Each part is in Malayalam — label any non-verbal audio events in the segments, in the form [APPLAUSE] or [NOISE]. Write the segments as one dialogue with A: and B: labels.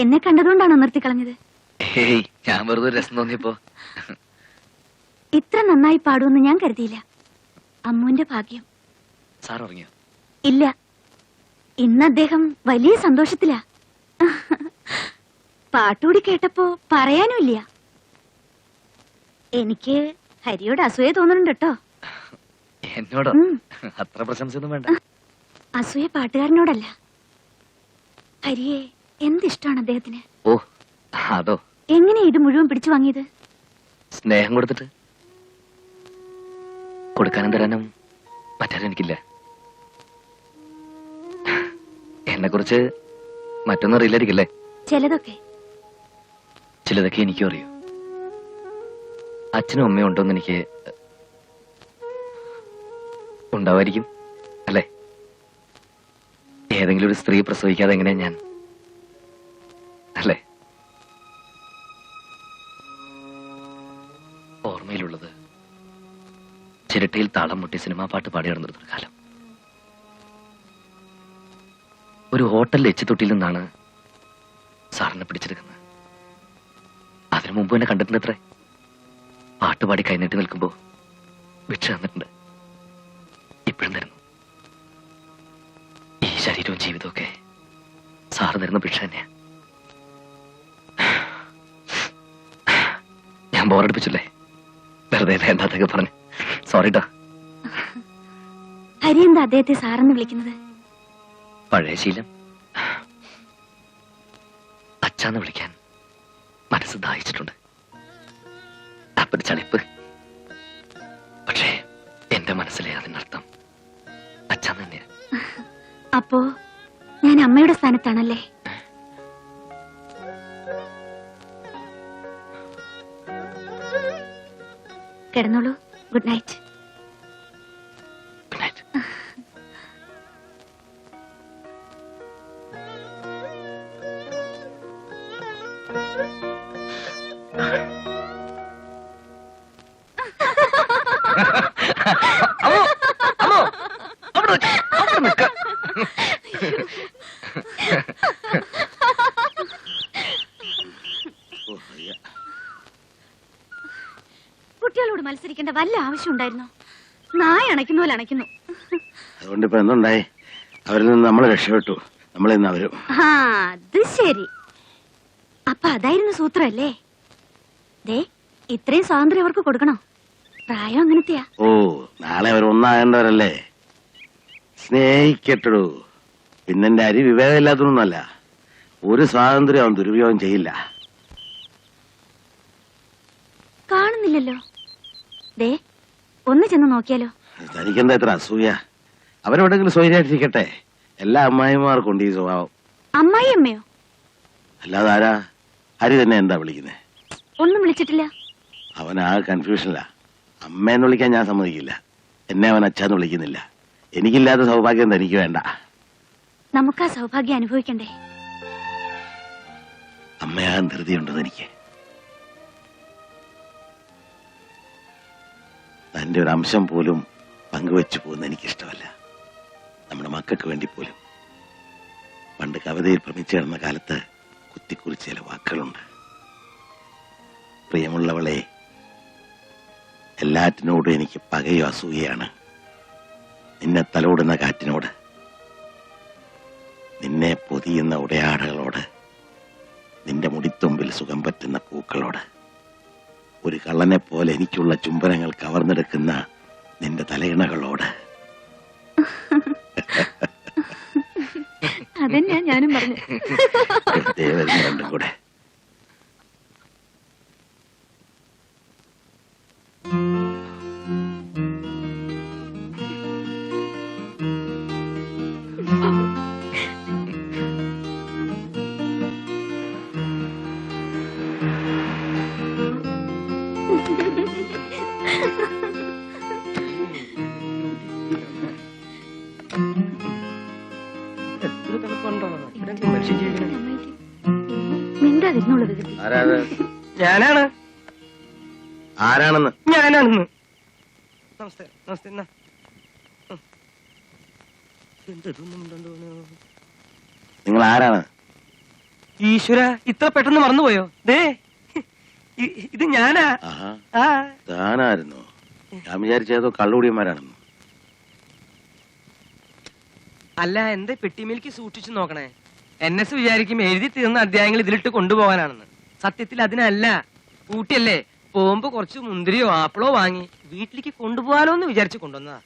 A: എന്നെ കണ്ടതുകൊണ്ടാണോ നിർത്തിക്കളഞ്ഞത്?
B: കളഞ്ഞത് ഞാൻ വെറുതെ രസം തോന്നിയപ്പോ.
A: ഇത്ര നന്നായി പാടുമെന്ന് ഞാൻ കരുതിയില്ല. അമ്മുവിന്റെ ഭാഗ്യം.
B: സാർ ഉറങ്ങിയോ?
A: ഇല്ല. ഇന്ന് അദ്ദേഹം വലിയ സന്തോഷത്തിലാ. പാട്ടുകൂടി കേട്ടപ്പോ പറയാനുമില്ല എനിക്ക് ഹരിയോട് അസൂയ തോന്നുന്നുണ്ട് കേട്ടോ.
B: എന്നോടോ. അത്ര പ്രശംസയൊന്നും വേണ്ട.
A: അസൂയ പാട്ടുകാരനോടല്ല. ഹരിയെ എന്തിഷ്ടാണ് അദ്ദേഹത്തിന്?
B: ഓ അതോ?
A: എങ്ങനെ ഇത് മുഴുവൻ പിടിച്ചു വാങ്ങിയത്?
B: സ്നേഹം കൊടുത്തിട്ട്? കൊടുക്കാനും തരാനും മറ്റാരും എനിക്കില്ല. എന്നെ കുറിച്ച് മറ്റൊന്നും അറിയില്ലായിരിക്കല്ലേ?
A: ചിലതൊക്കെ.
B: ചിലതൊക്കെ എനിക്കും അറിയൂ. അച്ഛനും അമ്മയും ഉണ്ടോന്ന് എനിക്ക് ഉണ്ടാവായിരിക്കും അല്ലേ? ഏതെങ്കിലും ഒരു സ്ത്രീ പ്രസവിക്കാതെ എങ്ങനെയാ ഞാൻ ചിരട്ടയിൽ താളം മുട്ടി സിനിമാ പാട്ട് പാടി നടന്നിരുന്നൊരു കാലം. ഒരു ഹോട്ടലിൽ എച്ചിത്തൊട്ടിയിൽ നിന്നാണ് സാറിനെ പിടിച്ചെടുക്കുന്നത്. അതിനു മുമ്പ് എന്നെ കണ്ടിട്ടുണ്ട് അത്രേ പാട്ടുപാടി കൈനീട്ടി നിൽക്കുമ്പോ ഭിക്ഷ തന്നിട്ടുണ്ട് ഇപ്പോഴും തരുന്നു. ഈ ശരീരവും ജീവിതമൊക്കെ സാറ് തരുന്ന ഭിക്ഷ തന്നെയാ. ഞാൻ ബോറടിപ്പിച്ചില്ലേ വെറുതെ വേണ്ടാത്തൊക്കെ പറഞ്ഞു. സോറി ട്ടോ.
A: ഹരി എന്താ അദ്ദേഹത്തെ സാറെന്ന് വിളിക്കുന്നത്?
B: പഴയ ശീലം. അച്ഛാന്ന് വിളിക്കാൻ മനസ്സ് ദാഹിച്ചിട്ടുണ്ട്. അപ്പൊരു ചളിപ്പ്. പക്ഷേ എന്റെ മനസ്സിലെ അതിനർത്ഥം അച്ഛൻ തന്നെയാ.
A: അപ്പോ ഞാൻ അമ്മയുടെ സ്ഥാനത്താണല്ലേ? കിടന്നോളൂ. Good night. കുട്ടികളോട് മത്സരിക്കേണ്ട വല്ല ആവശ്യം ഉണ്ടായിരുന്നോ? നായ അണയ്ക്കുന്ന പോലെ അണയ്ക്കുന്നു.
C: അതുകൊണ്ട് ഇപ്പൊ എന്തുണ്ടായി? അവരിൽ നിന്ന് നമ്മൾ രക്ഷപ്പെട്ടു. നമ്മൾ ഇന്ന് അവരും.
A: ആ അത് ശരി. അപ്പൊ അതായിരുന്നു സൂത്രല്ലേ? ദേ ഇത്രയും സ്വാതന്ത്ര്യം അവർക്ക് കൊടുക്കണോ? പ്രായം അങ്ങനത്തെയാ.
C: ഓ നാളെ അവർ ഒന്നാകേണ്ടവരല്ലേ? സ്നേഹിക്കട്ടടൂ. പിന്നെന്റെ അരി വിവേകമില്ലാത്തതൊന്നുമല്ല ഒരു സ്വാതന്ത്ര്യം അവൻ ദുരുപയോഗം ചെയ്യില്ല.
A: കാണുന്നില്ലല്ലോ. ദേ ഒന്ന് ചെന്ന് നോക്കിയാലോ?
C: തനിക്കെന്താ ഇത്ര അസൂയ? അവരെവിടെങ്കിലും സ്വൈരായിട്ടിരിക്കട്ടെ. എല്ലാ അമ്മായിമാർക്കും ഉണ്ട് ഈ സ്വഭാവം.
A: അമ്മായി അമ്മയോ?
C: അല്ലാതെ ആരാ? ഹരി തന്നെ എന്താ വിളിക്കുന്നത്
A: ഒന്നും വിളിച്ചിട്ടില്ല.
C: അവൻ ആ കൺഫ്യൂഷനില്ല അമ്മയെന്ന് വിളിക്കാൻ ഞാൻ സമ്മതിക്കില്ല. എന്നെ അവൻ അച്ഛന്ന് വിളിക്കുന്നില്ല. എനിക്കില്ലാത്ത സൗഭാഗ്യം തനിക്ക് വേണ്ട.
A: നമുക്ക് ആ സൗഭാഗ്യം അനുഭവിക്കണ്ടേ?
C: അമ്മയാകാൻ ധൃതിയുണ്ടെന്ന് എനിക്ക്. തന്റെ ഒരു അംശം പോലും പങ്കുവെച്ചു പോകുന്ന എനിക്കിഷ്ടമല്ല. നമ്മുടെ മക്കൾക്ക് വേണ്ടി പോലും. പണ്ട് കവിതയിൽ ഭ്രമിച്ചു കിടന്ന കാലത്ത് കുത്തിക്കുറിച്ച് ചില വാക്കുകളുണ്ട്. പ്രിയമുള്ളവളെ എല്ലാറ്റിനോടും എനിക്ക് പകയോ അസൂയയാണ്. നിന്നെ തലോടുന്ന കാറ്റിനോട് നിന്നെ പൊതിയുന്ന ഉടയാടകളോട് നിന്റെ മുടിത്തുമ്പിൽ സുഖം പറ്റുന്ന പൂക്കളോട്. ഒരു കള്ളനെ പോലെ എനിക്കുള്ള ചുംബനങ്ങൾ കവർന്നെടുക്കുന്ന നിന്റെ തലയിണകളോട്.
A: അതന്നെയാ ഞാനും പറഞ്ഞു
C: രണ്ടും കൂടെ.
A: മിണ്ടാതിരുന്നുള്ളൂ വികൃതി
C: ആരാത്?
D: ഞാനാണ്.
C: ആരാണെന്ന്?
D: ഞാനാണെന്ന്. നമസ്തേ നമസ്തേ.
C: നിങ്ങൾ ആരാണ്?
D: ഈശ്വര ഇത്ര പെട്ടെന്ന് മറന്നുപോയോ? ദേ ഇത് ഞാനാ. ആ.
C: താനായിരുന്നു. ഞാൻ വിചാരിച്ചതോ കള്ളുകൂടിയന്മാരാണെന്ന്.
D: അല്ല എന്താ പെട്ടിമേലേക്ക് സൂക്ഷിച്ചു നോക്കണേ? എൻ എസ് വിചാരിക്കും എഴുതി തീർന്ന അധ്യായങ്ങൾ ഇതിലിട്ട് കൊണ്ടുപോകാനാണെന്ന്. സത്യത്തിൽ അതിനല്ല. കൂട്ടിയല്ലേ പോകുമ്പോ കുറച്ച് മുന്തിരിയോ ആപ്പിളോ വാങ്ങി വീട്ടിലേക്ക് കൊണ്ടുപോകാലോ എന്ന് വിചാരിച്ചു കൊണ്ടുവന്നതാ.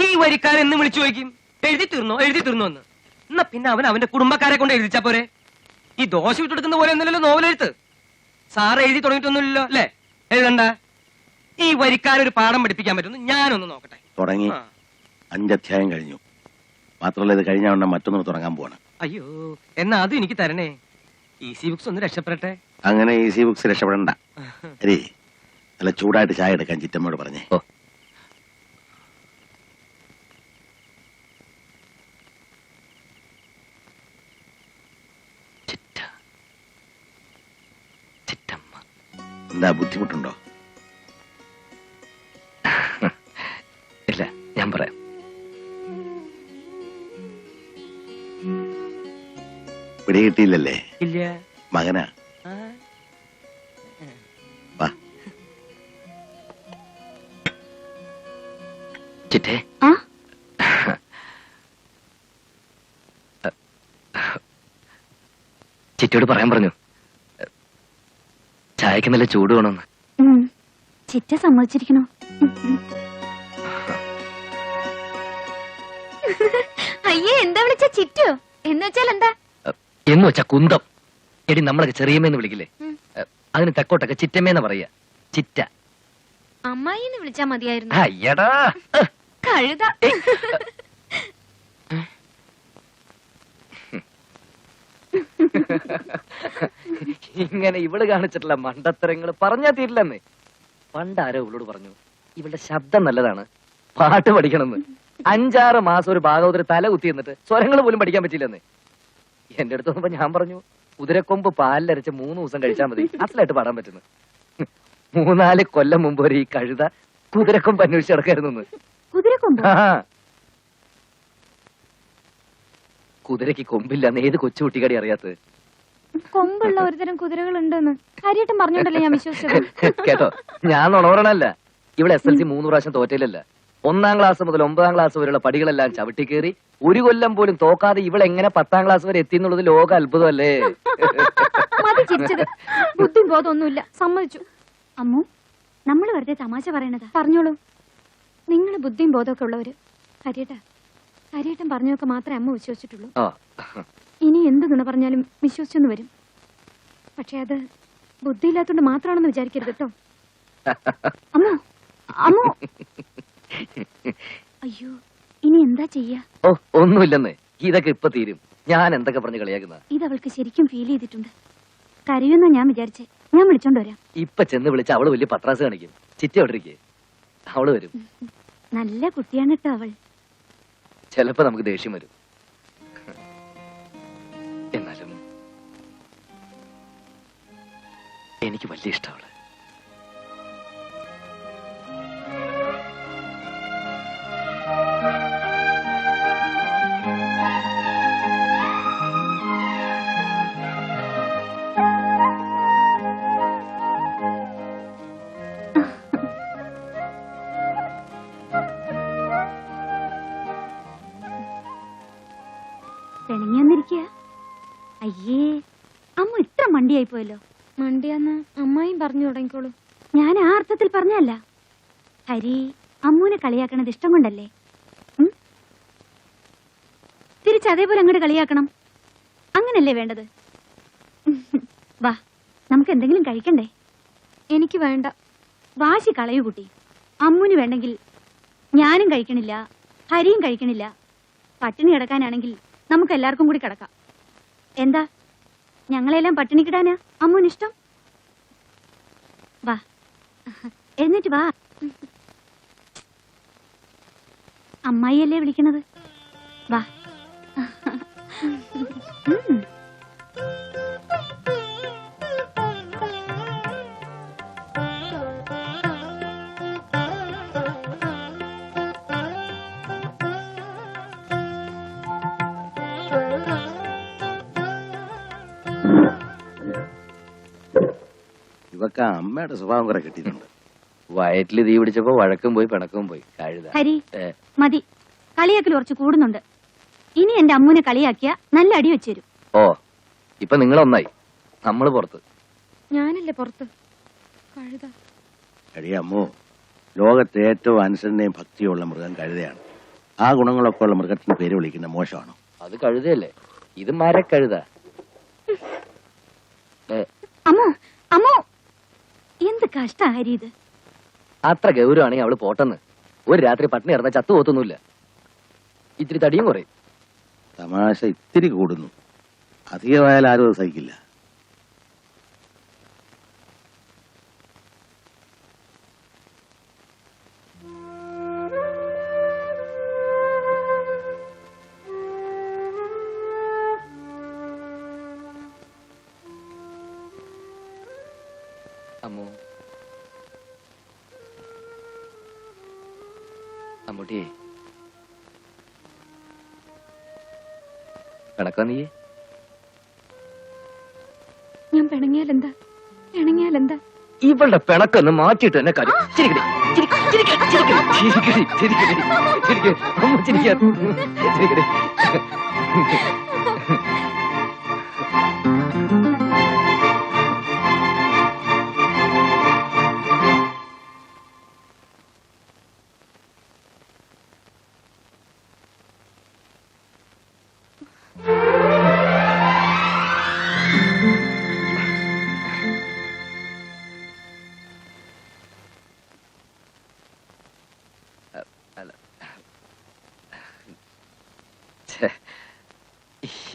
D: ഈ വരിക്കാരൻ എന്ന് വിളിച്ചു ചോദിക്കും. എഴുതി തീർന്നോ? എഴുതി തീർന്നോ എന്ന്. എന്നാ പിന്നെ അവൻ അവന്റെ കുടുംബക്കാരെ കൊണ്ട് എഴുതിച്ചാ പോരെ? ഈ ദോശ വിട്ടെടുക്കുന്ന പോലെ ഒന്നുമല്ലല്ലോ നോവലെഴുത്ത് സാറ് എഴുതി തുടങ്ങിയിട്ടൊന്നുമില്ലല്ലോ അല്ലേ? എഴുതണ്ട. ഈ വരിക്കാരൊരു പാഠം പഠിപ്പിക്കാൻ പറ്റുന്നു ഞാനൊന്ന് നോക്കട്ടെ.
C: തുടങ്ങി. അഞ്ചധ്യായം കഴിഞ്ഞു. മാത്രമല്ല ഇത് കഴിഞ്ഞ ഉണ്ടെ മറ്റൊന്ന് തുടങ്ങാൻ പോവാണ്.
D: അയ്യോ എന്നാ അത് എനിക്ക് തരണേ. ഈസി ബുക്സ് ഒന്ന് രക്ഷപ്പെടട്ടെ.
C: അങ്ങനെ ഈസി ബുക്സ് രക്ഷപ്പെടണ്ട. [LAUGHS] അരേ നല്ല ചൂടായിട്ട് ചായ എടുക്കാൻ ചിറ്റമ്മയോട് പറഞ്ഞേ.
B: ഓ.
C: എന്താ ബുദ്ധിമുട്ടുണ്ടോ? പിടികിട്ടിയില്ലല്ലേ?
D: ഇല്ല.
C: മകനാ.
B: ചിറ്റേ. ചിറ്റയോട് പറയാൻ പറഞ്ഞു. ചായക്ക് നല്ല ചൂട് വേണമെന്ന്.
A: ചിറ്റ സമ്മതിച്ചിരിക്കണോ? അയ്യേ എന്താ വിളിച്ച ചിറ്റോ? എന്ന് വെച്ചാൽ എന്താ?
B: എന്ന് വെച്ചാ കുന്തം. എടി നമ്മളൊക്കെ ചെറിയമ്മേന്ന് വിളിക്കില്ലേ. അതിന് തെക്കോട്ടൊക്കെ ചിറ്റമ്മേന്ന് പറയാ. ചിറ്റ.
A: അമ്മായിന്ന് വിളിച്ചാ മതിയായിരുന്നു.
B: അയ്യടാ
A: കഴുത.
B: ഇങ്ങനെ ഇവൾ കാണിച്ചിട്ടുള്ള മണ്ടത്തരങ്ങൾ പറഞ്ഞാ തീരില്ലെന്ന്. പണ്ടാരോ ഇവളോട് പറഞ്ഞു ഇവളുടെ ശബ്ദം നല്ലതാണ്. പാട്ട് പഠിക്കണമെന്ന്. അഞ്ചാറ് മാസം ഒരു ഭാഗവതര് തല കുത്തി എന്നിട്ട് സ്വരങ്ങൾ പോലും പഠിക്കാൻ പറ്റില്ലെന്ന് എന്റെ അടുത്ത് വന്നപ്പോ ഞാൻ പറഞ്ഞു കുതിരക്കൊമ്പ് പാലിലരച്ച് മൂന്ന് ദിവസം കഴിച്ചാൽ മതി. അസലായിട്ട് പാടാൻ പറ്റുന്നു. മൂന്നാൽ കൊല്ലം മുമ്പ് ഒരു ഈ കഴുത കുതിരക്കൊമ്പ് അന്വേഷിച്ച് കിടക്കായിരുന്നു
A: കുതിരക്കൊമ്പ്?
B: കുതിരക്ക് കൊമ്പില്ല ഏത് കൊച്ചു കുട്ടിക്കടി അറിയാത്തത്?
A: കൊമ്പുള്ള ഒരുതരം കുതിരകൾ ഉണ്ടെന്ന് കാര്യമായിട്ടും പറഞ്ഞോണ്ടല്ലേ ഞാൻ വിശ്വസിച്ചത്?
B: കേട്ടോ ഞാൻ ഉണവറണല്ല ഇവിടെ എസ് എൽ സി മൂന്ന് പ്രാവശ്യം തോറ്റയിലല്ല ഒന്നാം ക്ലാസ് മുതൽ ഒമ്പതാം ക്ലാസ് വരെയുള്ള പടികളെല്ലാം ചവിട്ടി കയറി ഒരു കൊല്ലം പോലും തോക്കാതെ ഇവിടെ എങ്ങനെ പത്താം ക്ലാസ് വരെ എത്തി എന്നുള്ളത് ലോക അത്ഭുതമല്ലേ? [LAUGHS]
A: മതി ചിരിച്ചത്. ബുദ്ധി ബോധമൊന്നുമില്ല. സമ്മതിച്ചു. അമ്മു നമ്മൾ വെറുതെ തമാശ പറയണതാ. പറഞ്ഞോളൂ. നിങ്ങൾ ബുദ്ധിയും ബോധമൊക്കെ ഉള്ളവര്. ഹരിയേട്ടാ ഹരിയേട്ടൻ പറഞ്ഞതൊക്കെ മാത്രമേ അമ്മ വിശ്വസിച്ചിട്ടുള്ളൂ.
B: ആ.
A: ഇനി എന്ത് നുണ പറഞ്ഞാലും വിശ്വസിച്ചെന്ന് വരും. പക്ഷെ അത് ബുദ്ധിയില്ലാത്തോണ്ട് മാത്രമാണെന്ന് വിചാരിക്കരുത് കേട്ടോ. [LAUGHS] അമ്മ അമ്മോ. അയ്യോ ഇനി എന്താ ചെയ്യാ?
B: ഓ ഒന്നുമില്ലെന്ന്. ഇതൊക്കെ ഇപ്പൊ തീരും. ഞാൻ എന്തൊക്കെ പറഞ്ഞു കളിയാക്കുന്ന?
A: ഇത് അവൾക്ക് ശരിക്കും ഫീൽ ചെയ്തിട്ടുണ്ട്. കരയുന്ന ഞാൻ വിചാരിച്ചേ. ഞാൻ വിളിച്ചോണ്ട് വരാം.
B: ഇപ്പൊ ചെന്ന് വിളിച്ച അവൾ വലിയ പത്രാസ് കാണിക്കും. ചിറ്റ എവിടേക്ക് അവൾ വരും.
A: നല്ല കുട്ടിയാണ് കേട്ടോ അവൾ.
B: ചിലപ്പോ നമുക്ക് ദേഷ്യം വരും. എന്നാലും എനിക്ക് വലിയ ഇഷ്ടം
A: പിണങ്ങി വന്നിരിക്കുക അയ്യേ അമ്മ ഇത്ര മണ്ടിയായി പോയല്ലോ മണ്ടിയാന്ന് അമ്മായും പറഞ്ഞു തുടങ്ങിക്കോളൂ. ഞാൻ ആ അർത്ഥത്തിൽ പറഞ്ഞല്ല ഹരി അമ്മൂനെ കളിയാക്കണത് ഇഷ്ടം കൊണ്ടല്ലേ? ഉം? തിരിച്ച് അതേപോലെ അങ്ങോട്ട് കളിയാക്കണം. അങ്ങനല്ലേ വേണ്ടത്? വാ നമുക്ക് എന്തെങ്കിലും കഴിക്കണ്ടേ? എനിക്ക് വേണ്ട. വാശി കളയൂ കുട്ടി. അമ്മുന് വേണ്ടെങ്കിൽ ഞാനും കഴിക്കണില്ല ഹരിയും കഴിക്കണില്ല. പട്ടിണി കിടക്കാനാണെങ്കിൽ നമുക്ക് എല്ലാവർക്കും കൂടി കിടക്കാം. എന്താ? ഞങ്ങളെല്ലാം പട്ടിണി കിടാനാ അമ്മൂന് ഇഷ്ടം? വാ. എന്നിട്ട് വാ. അമ്മായിയല്ലേ വിളിക്കുന്നത്? വാ.
C: ആ അമ്മയുടെ സ്വഭാവം കുറെ കിട്ടിയിട്ടുണ്ട്.
B: വയറ്റിൽ തീ പിടിച്ചപ്പോ വഴക്കും പോയി പിണക്കും പോയി. കഴുത.
A: ഹരി മതി. കളിയാക്കൽ കുറച്ച് കൂടുന്നുണ്ട്. ഇനി എന്റെ അമ്മൂനെ കളിയാക്കിയ നല്ല അടി വെച്ചുതരും
B: ഓ ഇപ്പൊ നിങ്ങൾ ഒന്നായി നമ്മൾ പുറത്ത്.
A: ഞാനല്ലേ പുറത്ത്. കഴുത.
C: എടി അമ്മോ ലോകത്തെ ഏറ്റവും അനുസരണയും ഭക്തിയുള്ള മൃഗം കഴുതയാണ്. ആ ഗുണങ്ങളൊക്കെ ഉള്ള മൃഗത്തിന് പേര് വിളിക്കുന്ന മോശമാണോ?
B: അത് കഴുതയല്ലേ? ഇത് മരക്കഴുത.
A: അമ്മോ അമ്മോ. എന്ത് കഷ്ട ഹരി ഇത്
B: അത്ര ഗൗരവാണെങ്കിൽ അവൾ പോട്ടെന്ന്. ഒരു രാത്രി പട്ടിണി ഇറന്ന ചത്തു പോത്തൊന്നുമില്ല ഇത്തിരി തടിയും കുറയും.
C: തമാശ ഇത്തിരി കൂടുന്നു. അധികമായാൽ ആരും അത് സഹിക്കില്ല.
B: അമ്മു. അമ്മൂട്ടിയെ. കണക്കാ നീ
A: ഞാൻ പിണങ്ങിയാൽ എന്താ പിണങ്ങിയാൽ എന്താ
B: ഇവളുടെ പിണക്കൊന്ന് മാറ്റിയിട്ട് തന്നെ കാര്യം. ചിരിക്കടി, ചിരിക്കടി ചിരിക്ക- ചിരിക്കടി, ചിരിക്കടി, ചിരിക്കടി, ചിരിക്ക്. ചിരിക്കടി.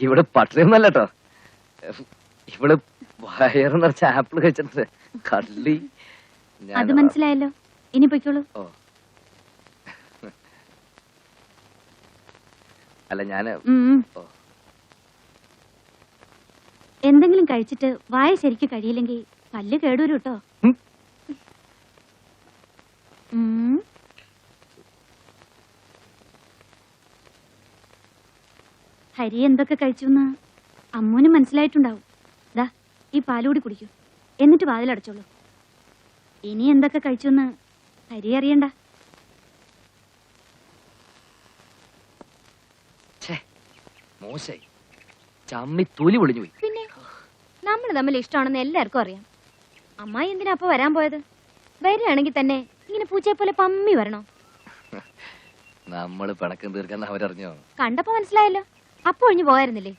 B: ഇവൾ പട്ടിണിയൊന്നല്ല കേട്ടോ ഇവൾ വയറ് നിറച്ച ആപ്പിൾ കഴിച്ചിട്ട് കള്ളി
A: അത് മനസ്സിലായല്ലോ. ഇനി പൊയ്ക്കോളൂ.
B: അല്ല ഞാൻ.
A: എന്തെങ്കിലും കഴിച്ചിട്ട് വായ ശരിക്ക് കഴിയില്ലെങ്കിൽ പല്ല് കേടൂരും കേട്ടോ
B: ഉം.
A: ഉം. ഹരി എന്തൊക്കെ കഴിച്ചു അമ്മൂന് മനസ്സിലായിട്ടുണ്ടാവും. ദാ ഈ പാലുകൂടി കുടിക്കൂ. എന്നിട്ട് വാതിലടച്ചോളൂ ഇനി എന്തൊക്കെ കഴിച്ചു ഹരി അറിയണ്ട.
B: മോശായി ചമ്മി തൊലി പൊളിഞ്ഞു പോയി.
A: പിന്നെ? നമ്മൾ തമ്മിൽ ഇഷ്ടമാണെന്ന് എല്ലാവർക്കും അറിയാം. അമ്മായി എന്തിനാ അപ്പൊ വരാൻ പോയത്? വരികയാണെങ്കിൽ തന്നെ ഇങ്ങനെ പൂച്ചയെ പോലെ പമ്മി വരണോ?
B: നമ്മൾ പിണക്കം തീർക്കാൻ അവരറിഞ്ഞോ?
A: കണ്ടപ്പോ മനസ്സിലായല്ലോ. അപ്പൊ ഒഴിഞ്ഞു പോയായിരുന്നില്ലേ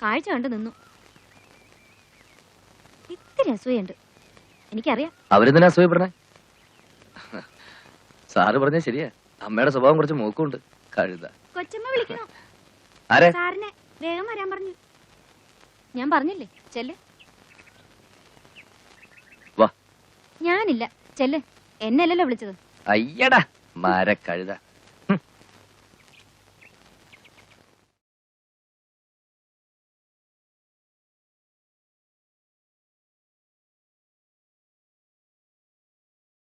A: കാഴ്ച കണ്ടു നിന്നു. ഇത്തിരി അസൂയുണ്ട്. എനിക്കറിയാം.
B: അവരെന്തിനാ അസൂയ പറഞ്ഞേ സാറ് പറഞ്ഞ ശരിയാ. അമ്മയുടെ സ്വഭാവം കുറച്ച് മൂക്കുണ്ട് കഴുത.
A: കൊച്ചമ്മ വിളിക്കണോ
B: ആരെ?
A: സാറിനെ വേഗം വരാൻ പറഞ്ഞു. ഞാൻ പറഞ്ഞില്ലേ? ചെല്ല്.
B: വാ.
A: ഞാനില്ല. ചെല്ല്. എന്നല്ലല്ലോ വിളിച്ചത്.
B: അയ്യടാ മരക്കഴുത.